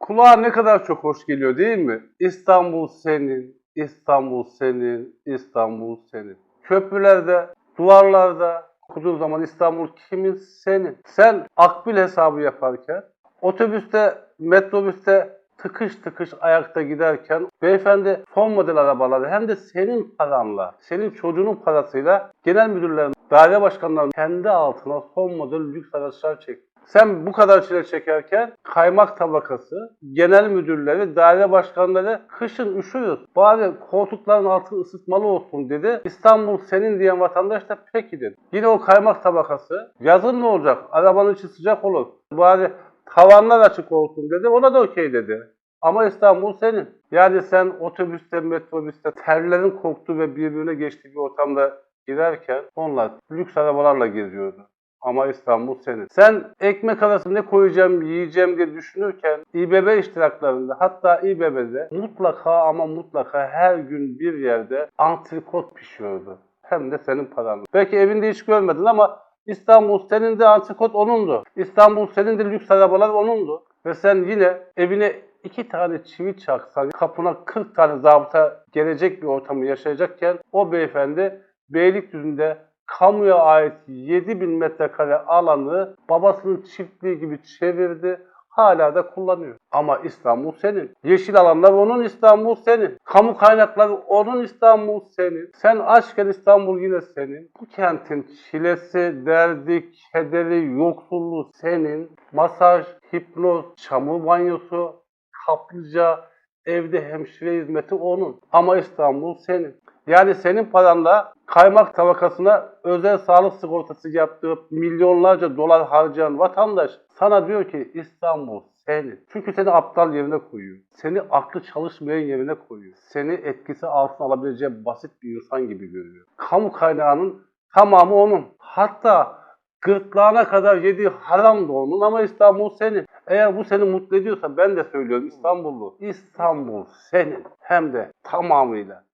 Kulağa ne kadar çok hoş geliyor değil mi? İstanbul senin, İstanbul senin, İstanbul senin. Köprülerde, duvarlarda okuduğun zaman İstanbul kimin? Senin. Sen akbil hesabı yaparken, otobüste, metrobüste tıkış tıkış ayakta giderken beyefendi son model arabaları hem de senin paranla, senin çocuğunun parasıyla genel müdürlerin, daire başkanlarının kendi altına son model lüks araçlar çekti. Sen bu kadar çile çekerken kaymak tabakası, genel müdürleri, daire başkanları kışın üşüyoruz. Bari koltukların altı ısıtmalı olsun dedi. İstanbul senin diyen vatandaş da peki dedi. Yine o kaymak tabakası yazın ne olacak? Arabanın içi sıcak olur. Bari tavanlar açık olsun dedi. Ona da okey dedi. Ama İstanbul senin. Yani sen otobüste, metrobüste terlerin koktuğu ve birbirine geçtiği bir ortamda giderken onlar lüks arabalarla geziyordu. Ama İstanbul senin. Sen ekmek arası ne koyacağım, yiyeceğim diye düşünürken İBB iştiraklarında hatta İBB'de mutlaka ama mutlaka her gün bir yerde antrikot pişiyordu. Hem de senin paranla. Belki evinde hiç görmedin ama İstanbul senin de antrikot onundu. İstanbul senin de lüks arabalar onundu. Ve sen yine evine iki tane çivi çaksan kapına 40 tane zabıta gelecek bir ortamı yaşayacakken o beyefendi Beylikdüzü'nde kamuya ait 7000 metrekare alanı babasının çiftliği gibi çevirdi. Hala da kullanıyor. Ama İstanbul senin. Yeşil alanlar onun İstanbul senin. Kamu kaynakları onun İstanbul senin. Sen açken İstanbul yine senin. Bu kentin çilesi, derdi, kederi, yoksulluğu senin. Masaj, hipnoz, çamur banyosu, kaplıca, evde hemşire hizmeti onun. Ama İstanbul senin. Yani senin paranla kaymak tabakasına özel sağlık sigortası yaptığı milyonlarca dolar harcayan vatandaş sana diyor ki İstanbul senin. Çünkü seni aptal yerine koyuyor. Seni aklı çalışmayan yerine koyuyor. Seni etkisi altına alabileceği basit bir insan gibi görüyor. Kamu kaynağının tamamı onun. Hatta gırtlağına kadar yediği haram da onun ama İstanbul senin. Eğer bu seni mutlu ediyorsa ben de söylüyorum İstanbullu. İstanbul senin. Hem de tamamıyla.